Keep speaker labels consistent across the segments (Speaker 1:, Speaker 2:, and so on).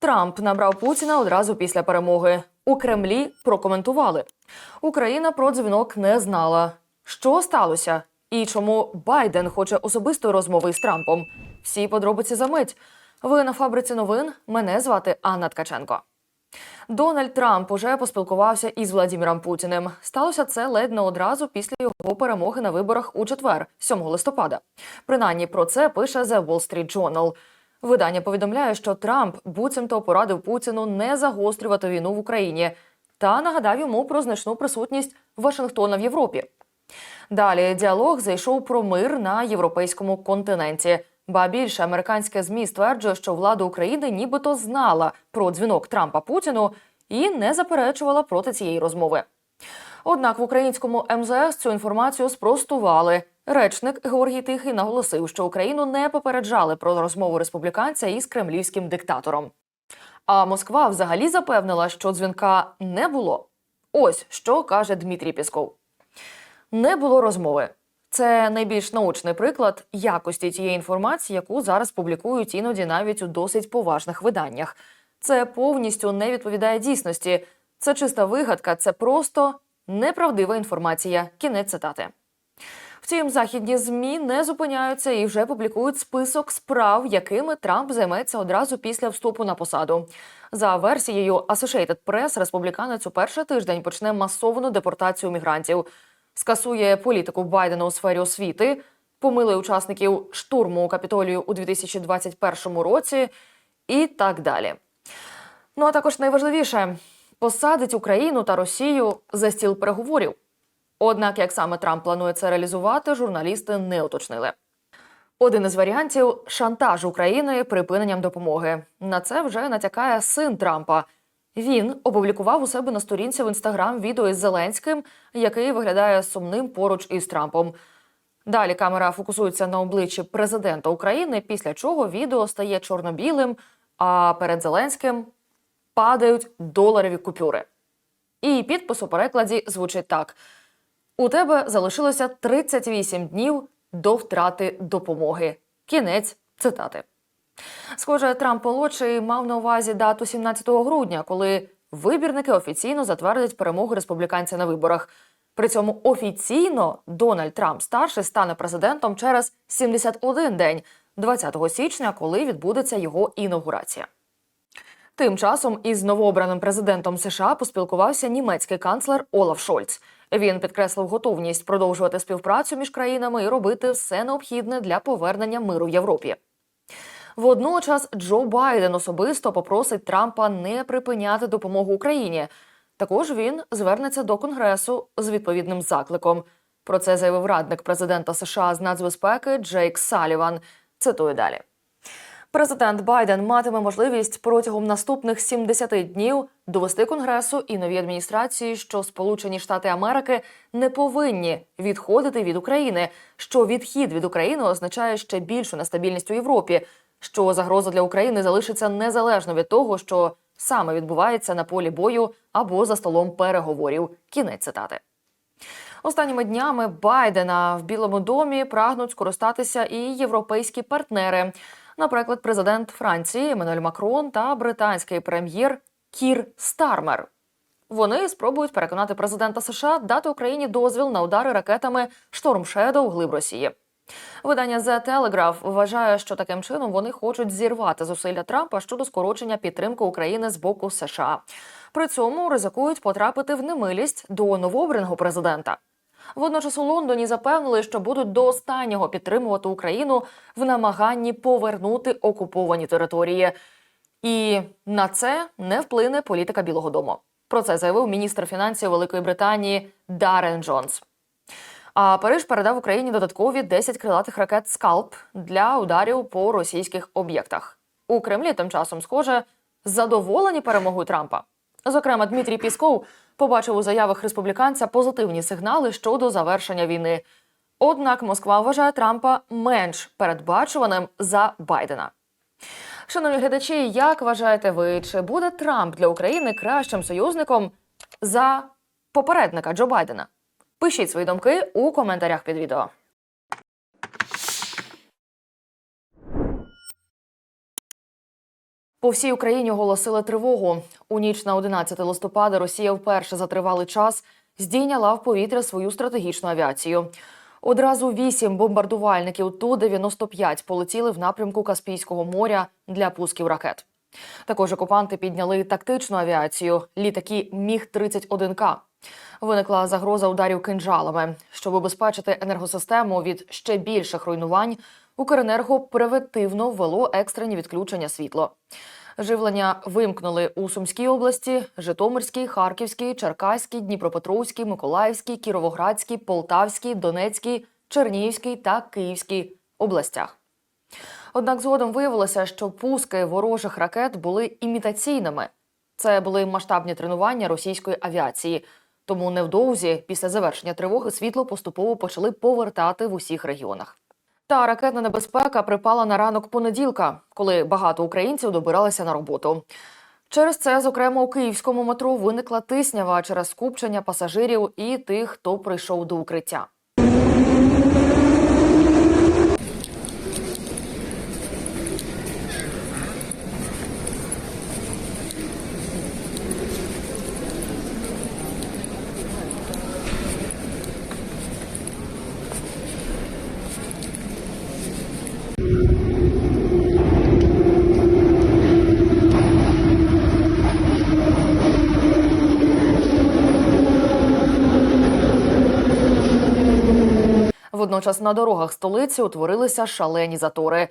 Speaker 1: Трамп набрав Путіна одразу після перемоги. У Кремлі прокоментували. Україна про дзвінок не знала. Що сталося? І чому Байден хоче особистої розмови з Трампом? Всі подробиці за мить. Ви на фабриці новин. Мене звати Анна Ткаченко. Дональд Трамп уже поспілкувався із Владіміром Путіним. Сталося це ледь не одразу після його перемоги на виборах у четвер, 7 листопада. Принаймні про це пише The Wall Street Journal. Видання повідомляє, що Трамп буцімто порадив Путіну не загострювати війну в Україні та нагадав йому про значну присутність Вашингтона в Європі. Далі діалог зайшов про мир на європейському континенті. Ба більше американське змі стверджує, що влада України нібито знала про дзвінок Трампа Путіну і не заперечувала проти цієї розмови. Однак в українському МЗС цю інформацію спростували. Речник Георгій Тихий наголосив, що Україну не попереджали про розмову республіканця із кремлівським диктатором. А Москва взагалі запевнила, що дзвінка не було. Ось що каже Дмитрій Пісков. Не було розмови. Це найбільш научний приклад якості тієї інформації, яку зараз публікують іноді навіть у досить поважних виданнях. Це повністю не відповідає дійсності. Це чиста вигадка, це просто неправдива інформація. Кінець цитати. Втім, західні змі не зупиняються і вже публікують список справ, якими Трамп займеться одразу після вступу на посаду. За версією Associated Press, республіканець у перший тиждень почне масовану депортацію мігрантів, скасує політику Байдена у сфері освіти, помилує учасників штурму Капітолію у 2021 році і так далі. Ну а також найважливіше посадить Україну та Росію за стіл переговорів. Однак, як саме Трамп планує це реалізувати, журналісти не уточнили. Один із варіантів шантаж України припиненням допомоги. На це вже натякає син Трампа. Він опублікував у себе на сторінці в інстаграм відео із Зеленським, який виглядає сумним поруч із Трампом. Далі камера фокусується на обличчі президента України, після чого відео стає чорно-білим, а перед Зеленським падають доларові купюри. І підпис у перекладі звучить так: у тебе залишилося 38 днів до втрати допомоги. Кінець цитати. Схоже, Трамп молодший мав на увазі дату 17 грудня, коли вибірники офіційно затвердять перемогу республіканця на виборах. При цьому офіційно Дональд Трамп старший стане президентом через 71 день, 20 січня, коли відбудеться його інаугурація. Тим часом із новообраним президентом США поспілкувався німецький канцлер Олаф Шольц. Він підкреслив готовність продовжувати співпрацю між країнами і робити все необхідне для повернення миру в Європі. Водночас Джо Байден особисто попросить Трампа не припиняти допомогу Україні. Також він звернеться до Конгресу з відповідним закликом. Про це заявив радник президента США з нацбезпеки Джейк Саліван. Цитую далі. Президент Байден матиме можливість протягом наступних 70 днів довести Конгресу і новій адміністрації, що Сполучені Штати Америки не повинні відходити від України, що відхід від України означає ще більшу нестабільність у Європі, що загроза для України залишиться незалежно від того, що саме відбувається на полі бою або за столом переговорів. Кінець цитати. Останніми днями Байдена в Білому домі прагнуть скористатися і європейські партнери, наприклад, президент Франції Еммануель Макрон та британський прем'єр Кір Стармер. Вони спробують переконати президента США дати Україні дозвіл на удари ракетами Шторм Шедоу глиб Росії. Видання The Telegraph вважає, що таким чином вони хочуть зірвати зусилля Трампа щодо скорочення підтримки України з боку США. При цьому ризикують потрапити в немилість до новообраного президента. Водночас у Лондоні запевнили, що будуть до останнього підтримувати Україну в намаганні повернути окуповані території. І на це не вплине політика Білого Дому. Про це заявив міністр фінансів Великої Британії Дарен Джонс. А Париж передав Україні додаткові 10 крилатих ракет Скалп для ударів по російських об'єктах. У Кремлі тим часом, схоже, задоволені перемогою Трампа. Зокрема, Дмитрій Пісков побачив у заявах республіканця позитивні сигнали щодо завершення війни. Однак Москва вважає Трампа менш передбачуваним за Байдена. Шановні глядачі, як вважаєте ви, чи буде Трамп для України кращим союзником за попередника Джо Байдена? Пишіть свої думки у коментарях під відео. По всій Україні оголосили тривогу. У ніч на 11 листопада Росія вперше за тривалий час здійняла в повітря свою стратегічну авіацію. Одразу вісім бомбардувальників Ту-95 полетіли в напрямку Каспійського моря для пусків ракет. Також окупанти підняли тактичну авіацію літаки Міг 31 к Виникла загроза ударів кинджалами. Щоб убезпечити енергосистему від ще більших руйнувань, Укренерго превентивно ввело екстрені відключення світло. Живлення вимкнули у Сумській області, Житомирській, Харківській, Черкаській, Дніпропетровській, Миколаївській, Кіровоградській, Полтавській, Донецькій, Чернігівській та Київській областях. Однак згодом виявилося, що пуски ворожих ракет були імітаційними. Це були масштабні тренування російської авіації. Тому невдовзі, після завершення тривоги, світло поступово почали повертати в усіх регіонах. Та ракетна небезпека припала на ранок понеділка, коли багато українців добиралися на роботу. Через це, зокрема, у київському метро виникла тиснява через скупчення пасажирів і тих, хто прийшов до укриття. Водночас на дорогах столиці утворилися шалені затори.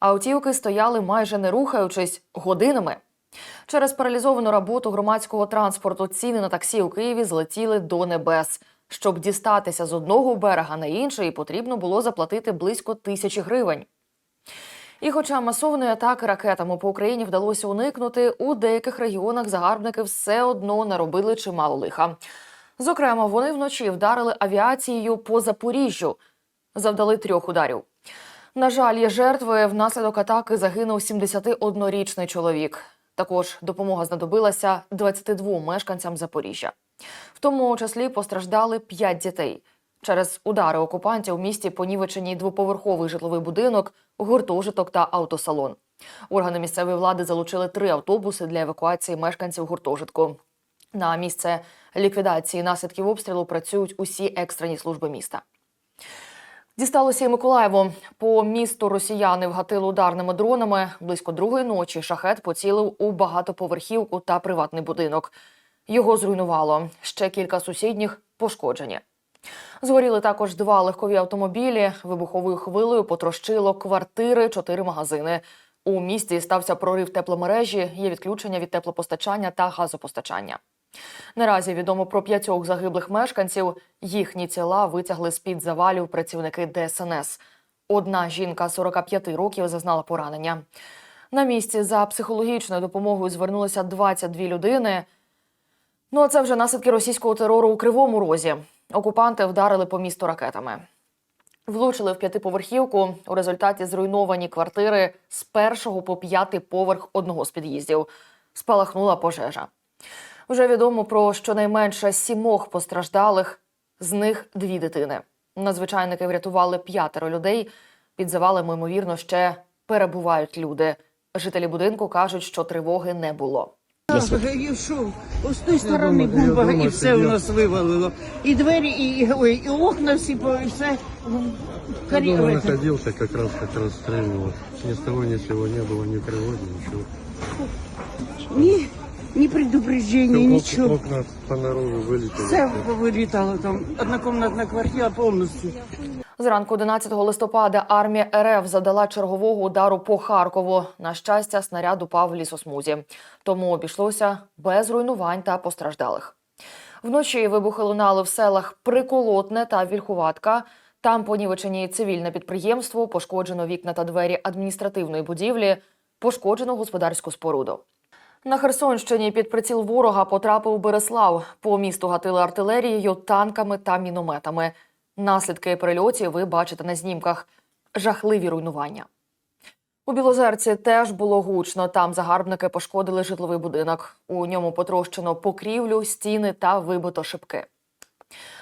Speaker 1: Автівки стояли майже не рухаючись годинами. Через паралізовану роботу громадського транспорту ціни на таксі у Києві злетіли до небес. Щоб дістатися з одного берега на інший, потрібно було заплатити близько тисячі гривень. І хоча масовної атаки ракетами по Україні вдалося уникнути, у деяких регіонах загарбники все одно наробили чимало лиха. Зокрема, вони вночі вдарили авіацією по Запоріжжю, завдали трьох ударів. На жаль, є жертви. Внаслідок атаки загинув 71-річний чоловік. Також допомога знадобилася 22 мешканцям Запоріжжя. В тому числі постраждали 5 дітей. Через удари окупантів в місті понівечені двоповерховий житловий будинок, гуртожиток та автосалон. Органи місцевої влади залучили три автобуси для евакуації мешканців гуртожитку. На місце ліквідації наслідків обстрілу працюють усі екстрені служби міста. Дісталося і Миколаєву. По місту росіяни вгатили ударними дронами. Близько другої ночі шахет поцілив у багатоповерхівку та приватний будинок. Його зруйнувало. Ще кілька сусідніх пошкоджені. Згоріли також два легкові автомобілі. Вибуховою хвилею потрощило квартири, чотири магазини. У місті стався прорив тепломережі, є відключення від теплопостачання та газопостачання. Наразі відомо про п'ятьох загиблих мешканців. Їхні тіла витягли з під завалів працівники ДСНС. Одна жінка 45 років зазнала поранення. На місці за психологічною допомогою звернулися 22 людини. Ну а це вже наслідки російського терору у Кривому Розі. Окупанти вдарили по місту ракетами. Влучили в п'ятиповерхівку. У результаті зруйновані квартири з першого по п'ятий поверх одного з під'їздів. Спалахнула пожежа. Вже відомо про щонайменше сімох постраждалих, з них дві дитини. Надзвичайники врятували п'ятеро людей. Під завалами, ймовірно, ще перебувають люди. Жителі будинку кажуть, що тривоги не було.
Speaker 2: Йшов. Ось з тої сторони бомба і все у нас вивалило. І двері, і, і, ой, і окна всі, по- все.
Speaker 3: Я дома находился, как раз как расстреливал. Ни с того ни с сего не было, ни тревоги, ничего.
Speaker 2: Ні, ні предупреждення,
Speaker 3: Ок-
Speaker 2: нічого.
Speaker 3: Окна понаружи вылетели.
Speaker 2: Все вилітало там. Однокомнатна квартира повністю.
Speaker 1: Зранку 11 листопада армія РФ завдала чергового удару по Харкову. На щастя, снаряд упав в лісосмузі, тому обійшлося без руйнувань та постраждалих. Вночі вибухи лунали в селах Приколотне та Вільхуватка. Там понівечені цивільне підприємство, пошкоджено вікна та двері адміністративної будівлі, пошкоджено господарську споруду. На Херсонщині під приціл ворога потрапив Береслав. По місту гатили артилерією, танками та мінометами. Наслідки прильотів ви бачите на знімках. Жахливі руйнування. У Білозерці теж було гучно. Там загарбники пошкодили житловий будинок. У ньому потрощено покрівлю, стіни та вибито шибки.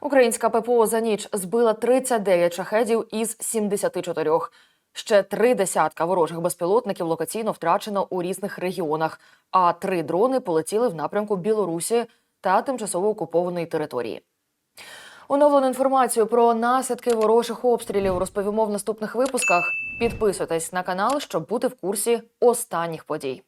Speaker 1: Українська ППО за ніч збила 39 шахедів із 74. Ще три десятка ворожих безпілотників локаційно втрачено у різних регіонах, а три дрони полетіли в напрямку Білорусі та тимчасово окупованої території. Оновлену інформацію про наслідки ворожих обстрілів розповімо в наступних випусках. Підписуйтесь на канал, щоб бути в курсі останніх подій.